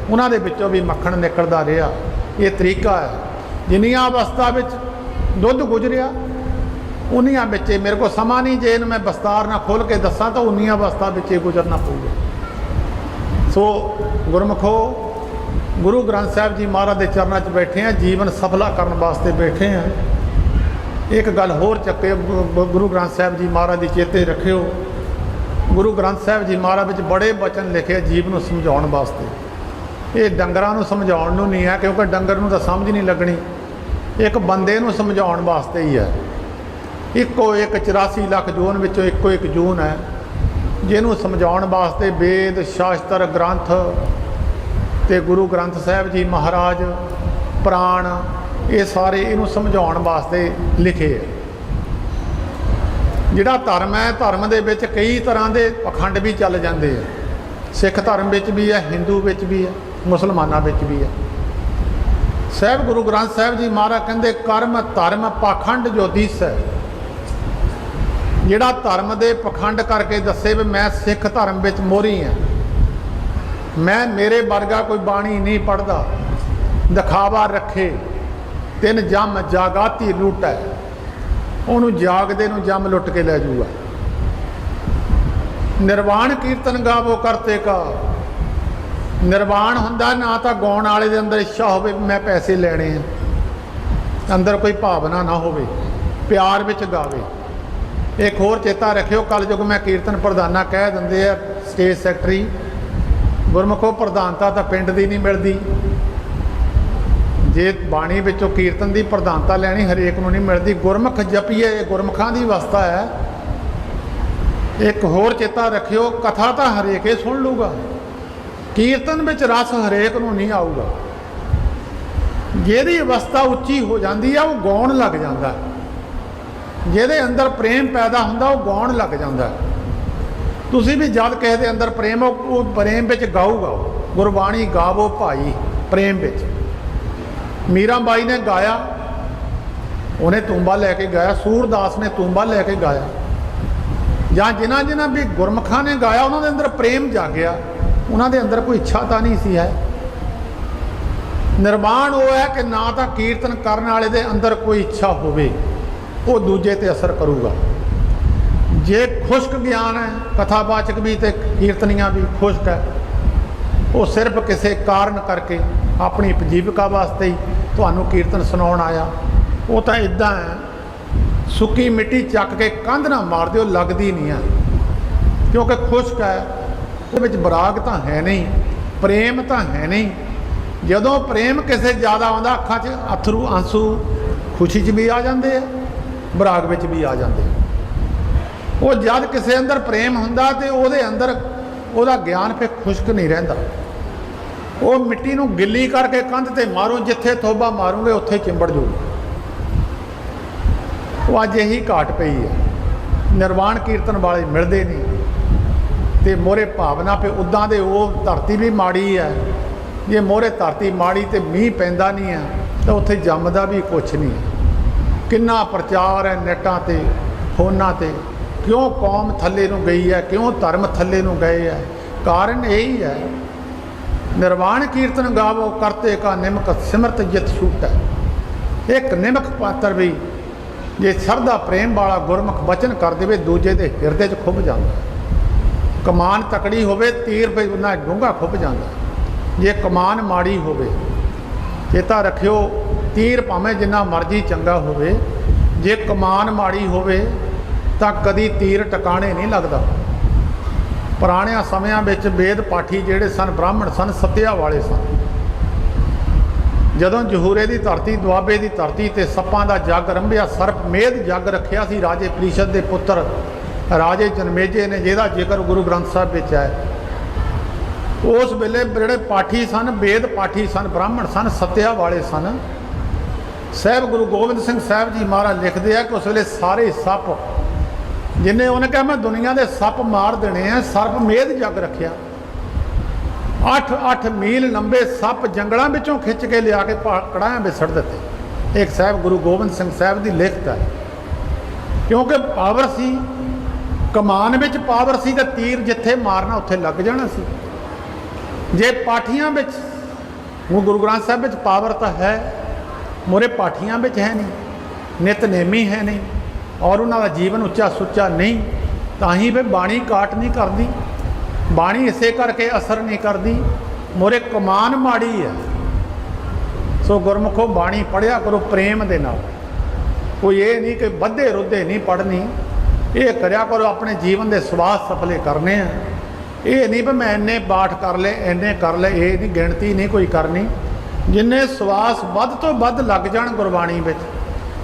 ਉਹਨਾਂ ਦੇ ਵਿੱਚੋਂ ਵੀ ਮੱਖਣ ਨਿਕਲਦਾ ਰਿਹਾ। ਇਹ ਤਰੀਕਾ ਹੈ, ਜਿੰਨੀਆਂ ਅਵਸਥਾ ਵਿੱਚ ਦੁੱਧ ਗੁਜ਼ਰਿਆ, ਉਨੀਆਂ ਵਿੱਚ ਮੇਰੇ ਕੋਲ ਸਮਾਂ ਨਹੀਂ, ਜੇ ਇਹਨੂੰ ਮੈਂ ਵਿਸਤਾਰ ਨਾਲ ਖੋਲ ਕੇ ਦੱਸਾਂ ਤਾਂ ਉਨੀਆਂ ਅਵਸਥਾ ਵਿੱਚ ਇਹ ਗੁਜ਼ਰਨਾ ਪਊਗਾ। ਸੋ ਗੁਰਮਖੋ, ਗੁਰੂ ਗ੍ਰੰਥ ਸਾਹਿਬ ਜੀ ਮਹਾਰਾਜ ਦੇ ਚਰਨਾਂ 'ਚ ਬੈਠੇ ਆ, ਜੀਵਨ ਸਫਲਾ ਕਰਨ ਵਾਸਤੇ ਬੈਠੇ ਆ। ਇੱਕ ਗੱਲ ਹੋਰ ਚੱਕੇ ਗੁਰੂ ਗ੍ਰੰਥ ਸਾਹਿਬ ਜੀ ਮਹਾਰਾਜ ਦੀ ਚੇਤੇ ਰੱਖਿਓ। ਗੁਰੂ ਗ੍ਰੰਥ ਸਾਹਿਬ ਜੀ ਮਹਾਰਾਜ ਵਿੱਚ ਬੜੇ ਬਚਨ ਲਿਖੇ ਜੀਵ ਨੂੰ ਸਮਝਾਉਣ ਵਾਸਤੇ। ਇਹ ਡੰਗਰਾਂ ਨੂੰ ਸਮਝਾਉਣ ਨੂੰ ਨਹੀਂ ਹੈ ਕਿਉਂਕਿ ਡੰਗਰ ਨੂੰ ਤਾਂ ਸਮਝ ਨਹੀਂ ਲੱਗਣੀ। ਇੱਕ ਬੰਦੇ ਨੂੰ ਸਮਝਾਉਣ ਵਾਸਤੇ ਹੀ ਹੈ ਇੱਕੋ ਇੱਕ 84 ਲੱਖ ਜੂਨ ਵਿੱਚੋਂ ਇੱਕੋ ਇੱਕ ਜੂਨ ਹੈ। ਜਿਹਨੂੰ ਸਮਝਾਉਣ ਵਾਸਤੇ ਵੇਦ, ਸ਼ਾਸਤਰ, ਗ੍ਰੰਥ ਤੇ ਗੁਰੂ ਗ੍ਰੰਥ ਸਾਹਿਬ ਜੀ ਮਹਾਰਾਜ, ਪ੍ਰਾਣ, ਇਹ ਸਾਰੇ ਇਹਨੂੰ ਸਮਝਾਉਣ ਵਾਸਤੇ ਲਿਖੇ ਹੈ ਜਿਹੜਾ ਧਰਮ ਹੈ, ਧਰਮ ਦੇ ਵਿੱਚ ਕਈ ਤਰ੍ਹਾਂ ਦੇ ਪਖੰਡ ਵੀ ਚੱਲ ਜਾਂਦੇ ਆ। ਸਿੱਖ ਧਰਮ ਵਿੱਚ ਵੀ ਹੈ, ਹਿੰਦੂ ਵਿੱਚ ਵੀ ਹੈ, ਮੁਸਲਮਾਨਾਂ ਵਿੱਚ ਵੀ ਹੈ। ਸਾਹਿਬ, ਗੁਰੂ ਗ੍ਰੰਥ ਸਾਹਿਬ ਜੀ ਮਹਾਰਾਜ ਕਹਿੰਦੇ, ਕਰਮ ਧਰਮ ਪਾਖੰਡ ਜੋ ਹੈ ਜਿਹੜਾ ਧਰਮ ਦੇ ਪਖੰਡ ਕਰਕੇ ਦੱਸੇ ਵੀ ਮੈਂ ਸਿੱਖ ਧਰਮ ਵਿੱਚ ਮੋਰੀ ਹਾਂ। ਮੈਂ ਮੇਰੇ ਵਰਗਾ ਕੋਈ ਬਾਣੀ ਨਹੀਂ ਪੜਦਾ ਦਿਖਾਵਾ ਰੱਖੇ। ਤਿੰਨ ਜਮ ਜਾਗਾਤੀ ਲੁੱਟੈ। ਉਹਨੂੰ ਜਾਗਦੇ ਨੂੰ ਜਮ ਲੁੱਟ ਕੇ ਲੈ ਜਾਊਗਾ। ਨਿਰਵਾਣ ਕੀਰਤਨ ਗਾਵੋ ਕਰਤੇ ਕਾ। ਨਿਰਵਾਣ ਹੁੰਦਾ ਨਾ ਤਾਂ ਗਾਉਣ ਵਾਲੇ ਦੇ ਅੰਦਰ ਇੱਛਾ ਹੋਵੇ ਵੀ ਮੈਂ ਪੈਸੇ ਲੈਣੇ ਆ। ਅੰਦਰ ਕੋਈ ਭਾਵਨਾ ਨਾ ਹੋਵੇ। ਪਿਆਰ ਵਿੱਚ ਗਾਵੇ। ਇੱਕ ਹੋਰ ਚੇਤਾ ਰੱਖਿਓ ਕੱਲ ਜੁਗ ਮੈਂ ਕੀਰਤਨ ਪ੍ਰਧਾਨਾ ਕਹਿ ਦਿੰਦੇ ਆ ਸਟੇਜ ਸੈਕਟਰੀ ਗੁਰਮੁਖੋ ਪ੍ਰਧਾਨਤਾ ਤਾਂ ਪਿੰਡ ਦੀ ਨਹੀਂ ਮਿਲਦੀ। ਜੇ ਬਾਣੀ ਵਿੱਚੋਂ ਕੀਰਤਨ ਦੀ ਪ੍ਰਧਾਨਤਾ ਲੈਣੀ ਹਰੇਕ ਨੂੰ ਨਹੀਂ ਮਿਲਦੀ, ਗੁਰਮੁਖ ਜਪੀਏ, ਇਹ ਗੁਰਮੁਖਾਂ ਦੀ ਅਵਸਥਾ ਹੈ। ਇੱਕ ਹੋਰ ਚੇਤਾ ਰੱਖਿਓ, ਕਥਾ ਤਾਂ ਹਰੇਕ ਹੀ ਸੁਣ ਲੂਗਾ। ਕੀਰਤਨ ਵਿੱਚ ਰਸ ਹਰੇਕ ਨੂੰ ਨਹੀਂ ਆਊਗਾ। ਜਿਹਦੀ ਅਵਸਥਾ ਉੱਚੀ ਹੋ ਜਾਂਦੀ ਆ, ਉਹ ਗਾਉਣ ਲੱਗ ਜਾਂਦਾ। ਹੈ। ਜਿਹਦੇ ਅੰਦਰ ਪ੍ਰੇਮ ਪੈਦਾ ਹੁੰਦਾ, ਉਹ ਗਾਉਣ ਲੱਗ ਜਾਂਦਾ। ਤੁਸੀਂ ਵੀ ਜਦ ਕਿਸੇ ਦੇ ਅੰਦਰ ਪ੍ਰੇਮ ਉਹ ਪ੍ਰੇਮ ਵਿੱਚ ਗਾਊਗਾ ਗੁਰਬਾਣੀ ਗਾਵੋ ਭਾਈ ਪ੍ਰੇਮ ਵਿੱਚ। ਮੀਰਾ ਬਾਈ ਨੇ ਗਾਇਆ। ਉਹਨੇ ਤੂੰਬਾ ਲੈ ਕੇ ਗਾਇਆ। ਸੂਰਦਾਸ ਨੇ ਤੂੰਬਾ ਲੈ ਕੇ ਗਾਇਆ। ਜਾਂ ਜਿਨ੍ਹਾਂ ਜਿਨ੍ਹਾਂ ਵੀ ਗੁਰਮਖਾਂ ਨੇ ਗਾਇਆ, ਉਹਨਾਂ ਦੇ ਅੰਦਰ ਪ੍ਰੇਮ ਜਾਗਿਆ। ਉਹਨਾਂ ਦੇ ਅੰਦਰ ਕੋਈ ਇੱਛਾ ਤਾਂ ਨਹੀਂ ਸੀ ਹੈ। ਨਿਰਮਾਣ ਉਹ ਹੈ ਕਿ ਨਾ ਤਾਂ ਕੀਰਤਨ ਕਰਨ ਵਾਲੇ ਦੇ ਅੰਦਰ ਕੋਈ ਇੱਛਾ ਹੋਵੇ। ਉਹ ਦੂਜੇ ਤੇ ਅਸਰ ਕਰੂਗਾ। ਜੇ ਖੁਸ਼ਕ ਗਿਆਨ ਹੈ, ਕਥਾਵਾਚਕ ਵੀ ਤੇ ਕੀਰਤਨੀਆਂ ਵੀ ਖੁਸ਼ਕ ਹੈ, ਉਹ ਸਿਰਫ ਕਿਸੇ ਕਾਰਨ ਕਰਕੇ ਆਪਣੀ ਉਪਜੀਵਿਕਾ ਵਾਸਤੇ ਹੀ ਤੁਹਾਨੂੰ ਕੀਰਤਨ ਸੁਣਾਉਣ ਆਇਆ। ਉਹ ਤਾਂ ਇਦਾਂ ਹੈ, ਸੁੱਕੀ ਮਿੱਟੀ ਚੱਕ ਕੇ ਕੰਧ ਨਾ ਮਾਰ ਦਿਓ, ਲੱਗਦੀ ਨਹੀਂ ਆ ਕਿਉਂਕਿ ਖੁਸ਼ਕ ਹੈ, ਉਹਦੇ ਵਿੱਚ ਬਰਾਗ ਤਾਂ ਹੈ ਨਹੀਂ, ਪ੍ਰੇਮ ਤਾਂ ਹੈ ਨਹੀਂ। ਜਦੋਂ ਪ੍ਰੇਮ ਕਿਸੇ ਜ਼ਿਆਦਾ ਆਉਂਦਾ, ਅੱਖਾਂ 'ਚ ਅਥਰੂ, ਆਂਸੂ ਖੁਸ਼ੀ 'ਚ ਵੀ ਆ ਜਾਂਦੇ ਆ। ਬਰਾਗ ਵਿੱਚ ਵੀ ਆ ਜਾਂਦੇ ਉਹ ਜਦ ਕਿਸੇ ਅੰਦਰ ਪ੍ਰੇਮ ਹੁੰਦਾ ਤੇ ਉਹਦੇ ਅੰਦਰ ਉਹਦਾ ਗਿਆਨ ਫਿਰ ਖੁਸ਼ਕ ਨਹੀਂ ਰਹਿੰਦਾ। ਉਹ ਮਿੱਟੀ ਨੂੰ ਗਿੱਲੀ ਕਰਕੇ ਕੰਧ ਤੇ ਮਾਰੋ, ਜਿੱਥੇ ਥੋਬਾ ਮਾਰੂਗੇ ਉੱਥੇ ਚਿੰਬੜ ਜੂਗੀ ਉਹ ਅੱਜ ਇਹੀ ਘਾਟ ਪਈ ਹੈ। ਨਿਰਵਾਣ ਕੀਰਤਨ ਵਾਲੇ ਮਿਲਦੇ ਨਹੀਂ। ਤੇ ਮੋਰੇ ਭਾਵਨਾ ਪੇ ਉਦਾਂ ਦੇ ਉਹ ਧਰਤੀ ਵੀ ਮਾੜੀ ਹੈ। ਜੇ ਮੋਰੇ ਧਰਤੀ ਮਾੜੀ ਤੇ ਮੀਂਹ ਪੈਂਦਾ ਨਹੀਂ ਹੈ, ਤਾਂ ਉੱਥੇ ਜੰਮਦਾ ਵੀ ਕੁਛ ਨਹੀਂ ਹੈ। ਕਿੰਨਾ ਪ੍ਰਚਾਰ ਹੈ ਨੈਟਾਂ ਤੇ, ਫੋਨਾਂ ਤੇ? ਕਿਉਂ ਕੌਮ ਥੱਲੇ ਨੂੰ ਗਈ ਹੈ? ਕਿਉਂ ਧਰਮ ਥੱਲੇ ਨੂੰ ਗਏ ਹੈ? ਕਾਰਨ ਇਹੀ ਹੈ, ਨਿਰਵਾਣ ਕੀਰਤਨ ਗਾਵੋ, ਕਰਤੇ ਕਾ ਨਿਮਕ ਸਿਮਰਤ ਜਿਤ ਛੂਟੈ। ਇੱਕ ਨਿਮਕ ਪਾਤਰ ਵੀ ਜੇ ਸਰਦਾ ਪ੍ਰੇਮ ਵਾਲਾ ਗੁਰਮੁਖ ਬਚਨ ਕਰ ਦੇਵੇ, ਦੂਜੇ ਦੇ ਹਿਰਦੇ 'ਚ ਖੁੱਭ ਜਾਂਦਾ। ਕਮਾਨ ਤਕੜੀ ਹੋਵੇ, ਤੀਰ ਵੀ ਉਹਨਾਂ ਡੂੰਘਾ ਖੁੱਭ ਜਾਂਦਾ। ਜੇ ਕਮਾਨ ਮਾੜੀ ਹੋਵੇ, ਚੇਤਾ ਰੱਖਿਓ ਤੀਰ ਭਾਵੇਂ ਜਿੰਨਾ ਮਰਜ਼ੀ ਚੰਗਾ ਹੋਵੇ, ਜੇ ਕਮਾਨ ਮਾੜੀ ਹੋਵੇ, ਤਾਂ ਕਦੀ ਤੀਰ ਟਿਕਾਣੇ ਨਹੀਂ ਲੱਗਦਾ। ਪੁਰਾਣਿਆਂ ਸਮਿਆਂ ਵਿੱਚ ਵੇਦ ਪਾਠੀ ਜਿਹੜੇ ਸਨ, ਬ੍ਰਾਹਮਣ ਸਨ, ਸਤਿਆ ਵਾਲੇ ਸਨ। ਜਦੋਂ ਜਹੂਰੇ ਦੀ ਧਰਤੀ, ਦੁਆਬੇ ਦੀ ਧਰਤੀ ਤੇ ਸੱਪਾਂ ਦਾ ਜੱਗ ਰੰਭਿਆ, ਸਰਪ ਮੇਧ ਜੱਗ ਰੱਖਿਆ ਸੀ, ਰਾਜੇ ਪ੍ਰੀਸ਼ਦ ਦੇ ਪੁੱਤਰ, ਰਾਜੇ ਜਨਮੇਜੇ ਨੇ, ਜਿਹਦਾ ਜ਼ਿਕਰ ਗੁਰੂ ਗ੍ਰੰਥ ਸਾਹਿਬ ਵਿੱਚ ਹੈ। ਉਸ ਵੇਲੇ ਜਿਹੜੇ ਪਾਠੀ ਸਨ, ਵੇਦ ਪਾਠੀ ਸਨ, ਬ੍ਰਾਹਮਣ ਸਨ, ਸਤਿਆ ਵਾਲੇ ਸਨ ਸਾਹਿਬ ਗੁਰੂ ਗੋਬਿੰਦ ਸਿੰਘ ਸਾਹਿਬ ਜੀ ਮਹਾਰਾਜ ਲਿਖਦੇ ਆ ਕਿ ਉਸ ਵੇਲੇ ਸਾਰੇ ਸੱਪ, ਜਿਨੇ ਉਹਨੇ ਕਿਹਾ ਮੈਂ ਦੁਨੀਆ ਦੇ ਸੱਪ ਮਾਰ ਦੇਣੇ ਆ, ਸਰਪ ਮੇਧ ਜੱਗ ਰੱਖਿਆ। 8-8 ਮੀਲ ਲੰਬੇ ਸੱਪ ਜੰਗਲਾਂ ਵਿੱਚੋਂ ਖਿੱਚ ਕੇ ਲਿਆ ਕੇ ਪਾ- ਕੜਾਹਿਆਂ ਵਿੱਚ ਸੜ ਦਿੱਤੇ। ਇੱਕ ਸਾਹਿਬ ਗੁਰੂ ਗੋਬਿੰਦ ਸਿੰਘ ਸਾਹਿਬ ਦੀ ਲਿਖਤ ਹੈ। ਕਿਉਂਕਿ ਪਾਵਰ ਸੀ, ਕਮਾਨ ਵਿੱਚ ਪਾਵਰ ਸੀ ਤੇ ਤੀਰ ਜਿੱਥੇ ਮਾਰਨਾ ਉੱਥੇ ਲੱਗ ਜਾਣਾ ਸੀ। ਜੇ ਪਾਠੀਆਂ ਵਿੱਚ, ਹੁਣ ਗੁਰੂ ਗ੍ਰੰਥ ਸਾਹਿਬ ਵਿੱਚ ਪਾਵਰ ਤਾਂ ਹੈ ਮੋਰੇ ਪਾਠੀਆਂ ਵਿੱਚ ਹੈ ਨਹੀਂ ਨਿਤਨੇਮੀ ਹੈ ਨਹੀਂ, ਔਰ ਉਹਨਾਂ ਦਾ ਜੀਵਨ ਉੱਚਾ ਸੁੱਚਾ ਨਹੀਂ, ਤਾਂ ਹੀ ਵੀ ਬਾਣੀ ਕਾਟ ਨਹੀਂ ਕਰਦੀ, ਬਾਣੀ ਇਸੇ ਕਰਕੇ ਅਸਰ ਨਹੀਂ ਕਰਦੀ, ਮੋਰੇ ਕਮਾਨ ਮਾੜੀ ਹੈ। ਸੋ ਗੁਰਮੁਖੋ ਬਾਣੀ ਪੜਿਆ ਕਰੋ ਪ੍ਰੇਮ ਦੇ ਨਾਲ। ਕੋਈ ਇਹ ਨਹੀਂ ਕਿ ਵੱਧੇ ਰੁੱਧੇ ਨਹੀਂ ਪੜਨੀ ਇਹ ਕਰਿਆ ਕਰੋ ਆਪਣੇ ਜੀਵਨ ਦੇ ਸਵਾਸ ਸਫਲੇ ਕਰਨੇ ਆ। ਇਹ ਨਹੀਂ ਵੀ ਮੈਂ ਇੰਨੇ ਬਾਠ ਕਰ ਲਏ, ਇੰਨੇ ਕਰ ਲਏ, ਇਹ ਨਹੀਂ, ਗਿਣਤੀ ਨਹੀਂ ਕੋਈ ਕਰਨੀ। ਜਿੰਨੇ ਸਵਾਸ ਵੱਧ ਤੋਂ ਵੱਧ ਲੱਗ ਜਾਣ ਗੁਰਬਾਣੀ ਵਿੱਚ,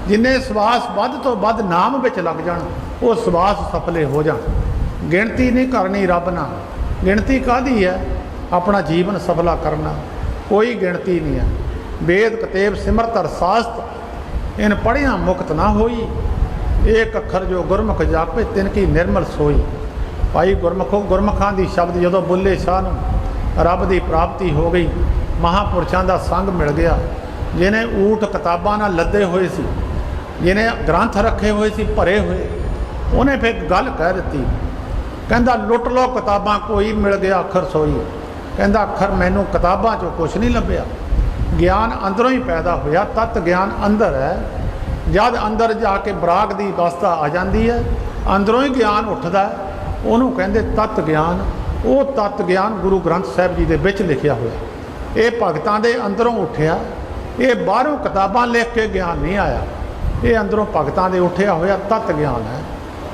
ਜਿੰਨੇ ਸਵਾਸ ਵੱਧ ਤੋਂ ਵੱਧ ਨਾਮ ਵਿੱਚ ਲੱਗ ਜਾਣ, ਉਹ ਸਵਾਸ ਸਫਲੇ ਹੋ ਜਾਣ। ਗਿਣਤੀ ਨਹੀਂ ਕਰਨੀ ਰੱਬ ਨਾਲ। ਗਿਣਤੀ ਕਾਦੀ ਹੈ? ਆਪਣਾ ਜੀਵਨ ਸਫਲਾ ਕਰਨਾ। ਕੋਈ ਗਿਣਤੀ ਨਹੀਂ ਹੈ। ਵੇਦ, ਕਤੇਬ, ਸਿਮਰਤ ਅਰ ਸਾਸਤ ਇਨ ਪੜ੍ਹਿਆ ਮੁਕਤ ਨਾ ਹੋਈ। ਏਕ ਅੱਖਰ ਜੋ ਗੁਰਮੁਖ ਜਾਪੇ, ਤਿਨ ਕੀ ਨਿਰਮਲ ਸੋਈ। ਭਾਈ ਗੁਰਮੁਖੋ, ਗੁਰਮੁਖਾਂ ਦੀ ਸ਼ਬਦ ਜਦੋਂ ਬੁੱਲੇ ਸ਼ਾਹ ਨੂੰ, ਰੱਬ ਦੀ ਪ੍ਰਾਪਤੀ ਹੋ ਗਈ। ਮਹਾਪੁਰਸ਼ਾਂ ਦਾ ਸੰਗ ਮਿਲ ਗਿਆ ਜਿਨੇ ਊਠ ਕਿਤਾਬਾਂ ਨਾਲ ਲੱਦੇ ਹੋਏ ਸੀ ਜਿਨੇ ਗ੍ਰੰਥ ਰੱਖੇ ਹੋਏ ਸੀ, ਭਰੇ ਹੋਏ, ਉਹਨੇ ਫਿਰ ਗੱਲ ਕਹਿ ਦਿੱਤੀ। ਕਹਿੰਦਾ, ਲੁੱਟ ਲੋ ਕਿਤਾਬਾਂ, ਕੋਈ ਮਿਲ ਗਿਆ ਅੱਖਰ ਸੋਈ। ਕਹਿੰਦਾ, ਅੱਖਰ ਮੈਨੂੰ ਕਿਤਾਬਾਂ 'ਚੋਂ ਕੁਝ ਨਹੀਂ ਲੱਭਿਆ। ਗਿਆਨ ਅੰਦਰੋਂ ਹੀ ਪੈਦਾ ਹੋਇਆ, ਤਤ ਗਿਆਨ ਅੰਦਰ ਹੈ। ਜਦ ਅੰਦਰ ਜਾ ਕੇ ਬਰਾਗ ਦੀ ਅਵਸਥਾ ਆ ਜਾਂਦੀ ਹੈ, ਅੰਦਰੋਂ ਹੀ ਗਿਆਨ ਉੱਠਦਾ ਉਹਨੂੰ ਕਹਿੰਦੇ, ਤਤ ਗਿਆਨ। ਉਹ ਤਤ ਗਿਆਨ ਗੁਰੂ ਗ੍ਰੰਥ ਸਾਹਿਬ ਜੀ ਦੇ ਵਿੱਚ ਲਿਖਿਆ ਹੋਇਆ। ਇਹ ਭਗਤਾਂ ਦੇ ਅੰਦਰੋਂ ਉੱਠਿਆ। ਇਹ ਬਾਹਰੋਂ ਕਿਤਾਬਾਂ ਲਿਖ ਕੇ ਗਿਆਨ ਨਹੀਂ ਆਇਆ। ਇਹ ਅੰਦਰੋਂ ਭਗਤਾਂ ਦੇ ਉੱਠਿਆ ਹੋਇਆ ਤਤ ਗਿਆਨ ਹੈ।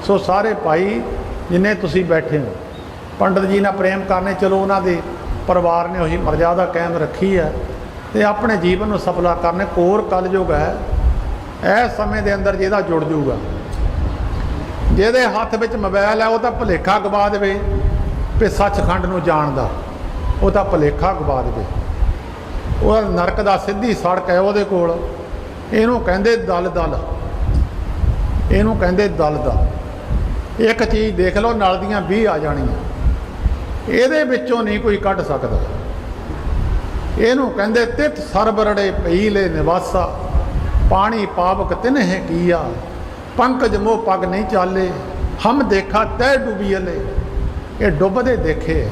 ਸੋ ਸਾਰੇ ਭਾਈ ਜਿੰਨੇ ਤੁਸੀਂ ਬੈਠੇ ਹੋ, ਪੰਡਤ ਜੀ ਨਾਲ ਪ੍ਰੇਮ ਕਰਨੇ, ਚਲੋ ਉਹਨਾਂ ਦੇ ਪਰਿਵਾਰ ਨੇ ਉਹੀ ਮਰਜ਼ਾਦਾ ਕਾਇਮ ਰੱਖੀ ਹੈ ਤੇ ਆਪਣੇ ਜੀਵਨ ਨੂੰ ਸਫਲਾ ਕਰਨੇ ਕੋਰ ਕਲਯੁਗ ਹੈ। ਇਹ ਸਮੇਂ ਦੇ ਅੰਦਰ ਜਿਹਦਾ ਜੁੜ ਜਾਊਗਾ ਜਿਹਦੇ ਹੱਥ ਵਿੱਚ ਮੋਬਾਈਲ ਹੈ, ਉਹ ਤਾਂ ਭੁਲੇਖਾ ਗਵਾ ਦੇਵੇ, ਵੀ ਸੱਚਖੰਡ ਨੂੰ ਜਾਣਦਾ, ਉਹ ਤਾਂ ਭੁਲੇਖਾ ਗਵਾ ਦੇਵੇ। ਉਹ ਨਰਕ ਦਾ ਸਿੱਧੀ ਸੜਕ ਹੈ ਉਹਦੇ ਕੋਲ। ਇਹਨੂੰ ਕਹਿੰਦੇ ਦਲ ਦਲ। ਇਹਨੂੰ ਕਹਿੰਦੇ ਦਲ ਦਾ ਇੱਕ ਚੀਜ਼ ਦੇਖ ਲਓ, ਨਾਲ ਦੀਆਂ 20 ਆ ਜਾਣੀਆਂ। ਇਹਦੇ ਵਿੱਚੋਂ ਨਹੀਂ ਕੋਈ ਕੱਢ ਸਕਦਾ। ਇਹਨੂੰ ਕਹਿੰਦੇ ਤਿਤ ਸਰਬਰੜੇ ਪਈਲੇ ਨਿਵਾਸਾ। ਪਾਣੀ ਪਾਵਕ ਤਿਨਹਿ ਕੀਆ। ਪੰਕਜ ਮੋ ਪਗ ਨਹੀਂ ਚਾਲੇ। ਹਮ ਦੇਖਾ ਤੈ ਡੁਬੀਲੇ ਇਹ ਡੁੱਬਦੇ ਦੇਖੇ।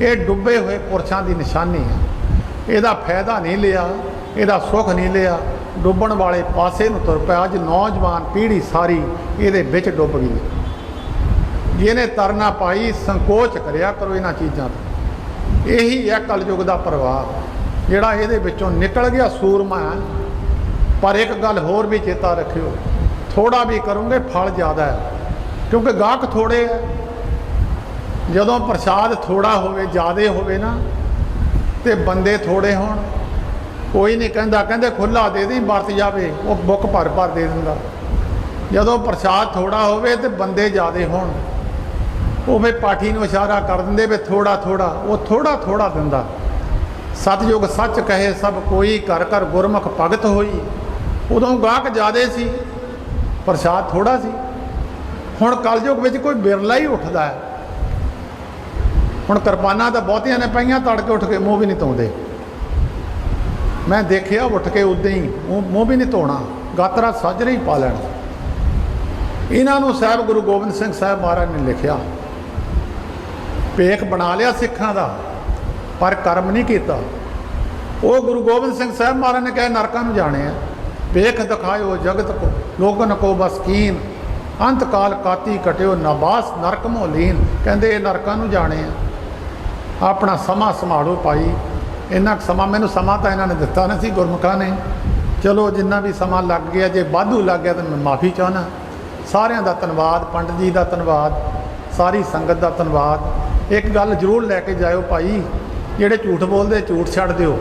ਇਹ ਡੁੱਬੇ ਹੋਏ ਪੁਰਸ਼ਾਂ ਦੀ ਨਿਸ਼ਾਨੀ ਹੈ। ਇਹਦਾ ਫਾਇਦਾ ਨਹੀਂ ਲਿਆ, ਇਹਦਾ ਸੁੱਖ ਨਹੀਂ ਲਿਆ। ਡੁੱਬਣ ਵਾਲੇ ਪਾਸੇ ਨੂੰ ਤੁਰ ਪਿਆ। ਅੱਜ ਨੌਜਵਾਨ ਪੀੜ੍ਹੀ ਸਾਰੀ ਇਹਦੇ ਵਿੱਚ ਡੁੱਬ ਗਈ। ਜਿਹਨੇ ਤਰਨਾ ਪਾਈ, ਸੰਕੋਚ ਕਰਿਆ ਕਰੋ ਇਹਨਾਂ ਚੀਜ਼ਾਂ ਤੋਂ। ਇਹੀ ਹੈ ਕਲਯੁਗ ਦਾ ਪ੍ਰਭਾਵ। ਜਿਹੜਾ ਇਹਦੇ ਵਿੱਚੋਂ ਨਿਕਲ ਗਿਆ ਸੂਰਮਾ ਹੈ। ਪਰ ਇੱਕ ਗੱਲ ਹੋਰ ਵੀ ਚੇਤਾ ਰੱਖਿਓ। ਥੋੜਾ ਵੀ ਕਰੋਗੇ, ਫਲ ਜ਼ਿਆਦਾ ਹੈ। ਕਿਉਂਕਿ ਗਾਹਕ ਥੋੜੇ ਹੈ। ਜਦੋਂ ਪ੍ਰਸ਼ਾਦ ਥੋੜਾ ਹੋਵੇ, ਜ਼ਿਆਦਾ ਹੋਵੇ ਨਾ ਤੇ ਬੰਦੇ ਥੋੜੇ ਹੋਣ। ਕੋਈ ਨਹੀਂ ਕਹਿੰਦਾ, ਕਹਿੰਦੇ ਖੁੱਲਾ ਦੇ ਦੇ, ਵਰਤ ਜਾਵੇ। ਉਹ ਬੁੱਕ ਭਰ ਭਰ ਦੇ ਦਿੰਦਾ। ਜਦੋਂ ਪ੍ਰਸ਼ਾਦ ਥੋੜਾ ਹੋਵੇ ਤੇ ਬੰਦੇ ਜ਼ਿਆਦੇ ਹੋਣ। ਉਹ ਫੇ ਪਾਠੀ ਨੂੰ ਇਸ਼ਾਰਾ ਕਰ ਦਿੰਦੇ ਵੀ ਥੋੜਾ ਥੋੜਾ ਉਹ ਥੋੜਾ ਥੋੜਾ ਦਿੰਦਾ। ਸਤਜੁਗ ਸੱਚ ਕਹੇ, ਸਭ ਕੋਈ ਕਰ ਕਰ ਗੁਰਮੁਖ ਭਗਤ ਹੋਈ। ਉਦੋਂ ਗਾਹਕ ਜ਼ਿਆਦੇ ਸੀ। ਪ੍ਰਸ਼ਾਦ ਥੋੜਾ ਸੀ। ਹੁਣ ਕਲਯੁਗ ਵਿੱਚ ਕੋਈ ਬਿਰਲਾ ਹੀ ਉੱਠਦਾ ਹੈ। ਹੁਣ ਕਿਰਪਾਨਾਂ ਤਾਂ ਬਹੁਤੀਆਂ ਨੇ ਪਈਆਂ, ਤੜਕੇ ਉੱਠ ਕੇ ਮੂੰਹ ਵੀ ਨਹੀਂ ਧੋਂਦੇ। ਮੈਂ ਦੇਖਿਆ, ਉੱਠ ਕੇ ਉਦਾਂ ਹੀ ਮੂੰਹ ਮੂੰਹ ਵੀ ਨਹੀਂ ਧੋਣਾ, ਗਾਤਰਾ ਸਾਜਰੇ ਹੀ ਪਾ ਲੈਣਾ। ਇਹਨਾਂ ਨੂੰ ਸਾਹਿਬ ਗੁਰੂ ਗੋਬਿੰਦ ਸਿੰਘ ਸਾਹਿਬ ਮਹਾਰਾਜ ਨੇ ਲਿਖਿਆ ਪੇਖ ਬਣਾ ਲਿਆ ਸਿੱਖਾਂ ਦਾ, ਪਰ ਕਰਮ ਨਹੀਂ ਕੀਤਾ। ਉਹ ਗੁਰੂ ਗੋਬਿੰਦ ਸਿੰਘ ਸਾਹਿਬ ਮਹਾਰਾਜ ਨੇ ਕਿਹਾ, ਨਰਕਾਂ ਨੂੰ ਜਾਣੇ ਆ। ਵੇਖ ਦਿਖਾਇਓ ਜਗਤ ਕੋ, ਲੋਗਨ ਕੋ ਬਸਕੀਨ ਅੰਤ ਕਾਲ ਕਾਤੀ ਕਟਿਓ, ਨਬਾਸ ਨਰਕ ਮੋ ਲੀਨ ਕਹਿੰਦੇ, ਇਹ ਨਰਕਾਂ ਨੂੰ ਜਾਣੇ ਆ। ਆਪਣਾ ਸਮਾਂ ਸੰਭਾਲੋ ਭਾਈ। ਇੰਨਾ ਕੁ ਸਮਾਂ ਮੈਨੂੰ ਸਮਾਂ ਤਾਂ ਇਹਨਾਂ ਨੇ ਦਿੱਤਾ ਨਹੀਂ ਸੀ, ਗੁਰਮੁਖਾਂ ਨੇ। ਚਲੋ ਜਿੰਨਾ ਵੀ ਸਮਾਂ ਲੱਗ ਗਿਆ, ਜੇ ਵਾਧੂ ਲੱਗ ਗਿਆ ਤਾਂ ਮੈਂ ਮਾਫੀ ਚਾਹਨਾ ਸਾਰਿਆਂ ਦਾ ਧੰਨਵਾਦ, ਪੰਡਤ ਜੀ ਦਾ ਧੰਨਵਾਦ, ਸਾਰੀ ਸੰਗਤ ਦਾ ਧੰਨਵਾਦ। ਇੱਕ ਗੱਲ ਜ਼ਰੂਰ ਲੈ ਕੇ ਜਾਇਓ ਭਾਈ, ਜਿਹੜੇ ਝੂਠ ਬੋਲਦੇ, ਝੂਠ ਛੱਡ ਦਿਓ।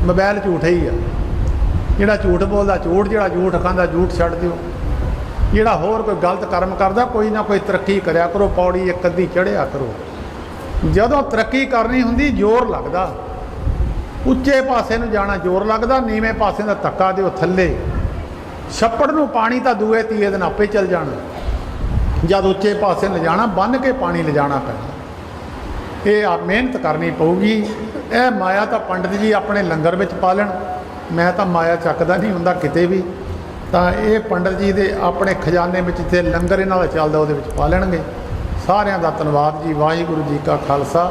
ਮੋਬਾਈਲ ਝੂਠ ਹੀ ਆ। ਜਿਹੜਾ ਝੂਠ ਬੋਲਦਾ, ਝੂਠ, ਜਿਹੜਾ ਝੂਠ ਖਾਂਦਾ, ਝੂਠ ਛੱਡ ਦਿਓ। ਜਿਹੜਾ ਹੋਰ ਕੋਈ ਗਲਤ ਕਰਮ ਕਰਦਾ, ਕੋਈ ਨਾ ਕੋਈ ਤਰੱਕੀ ਕਰਿਆ ਕਰੋ, ਪੌੜੀ ਇੱਕ ਅੱਧੀ ਚੜਿਆ ਕਰੋ। ਜਦੋਂ ਤਰੱਕੀ ਕਰਨੀ ਹੁੰਦੀ, ਜ਼ੋਰ ਲੱਗਦਾ। ਉੱਚੇ ਪਾਸੇ ਨੂੰ ਜਾਣਾ ਜ਼ੋਰ ਲੱਗਦਾ, ਨੀਵੇਂ ਪਾਸੇ ਦਾ ਧੱਕਾ ਦਿਓ ਥੱਲੇ। ਛੱਪੜ ਨੂੰ ਪਾਣੀ ਤਾਂ ਦੂਏ ਤੀਏ ਦਿਨ ਆਪੇ ਚੱਲ ਜਾਣਾ। ਜਦ ਉੱਚੇ ਪਾਸੇ ਲਿਜਾਣਾ ਬੰਨ ਕੇ ਪਾਣੀ ਲਿਜਾਣਾ ਪੈਣਾ। ਇਹ ਆ ਮਿਹਨਤ ਕਰਨੀ ਪਊਗੀ। ਇਹ ਮਾਇਆ ਤਾਂ ਪੰਡਤ ਜੀ ਆਪਣੇ ਲੰਗਰ ਵਿੱਚ ਪਾ ਲੈਣ। ਮੈਂ ਤਾਂ ਮਾਇਆ ਚੱਕਦਾ ਨਹੀਂ ਹੁੰਦਾ ਕਿਤੇ ਵੀ। ਤਾਂ ਇਹ ਪੰਡਤ ਜੀ ਦੇ ਆਪਣੇ ਖਜ਼ਾਨੇ ਵਿੱਚ ਜਿੱਥੇ ਲੰਗਰ ਇਹਨਾਂ ਦਾ ਚੱਲਦਾ, ਉਹਦੇ ਵਿੱਚ ਪਾ ਲੈਣਗੇ। ਸਾਰਿਆਂ ਦਾ ਧੰਨਵਾਦ ਜੀ ਵਾਹਿਗੁਰੂ ਜੀ ਕਾ ਖਾਲਸਾ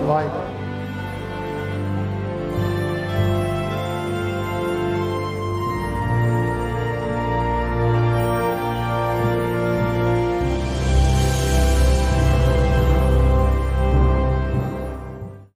ਵਾਹਿਗੁਰੂ।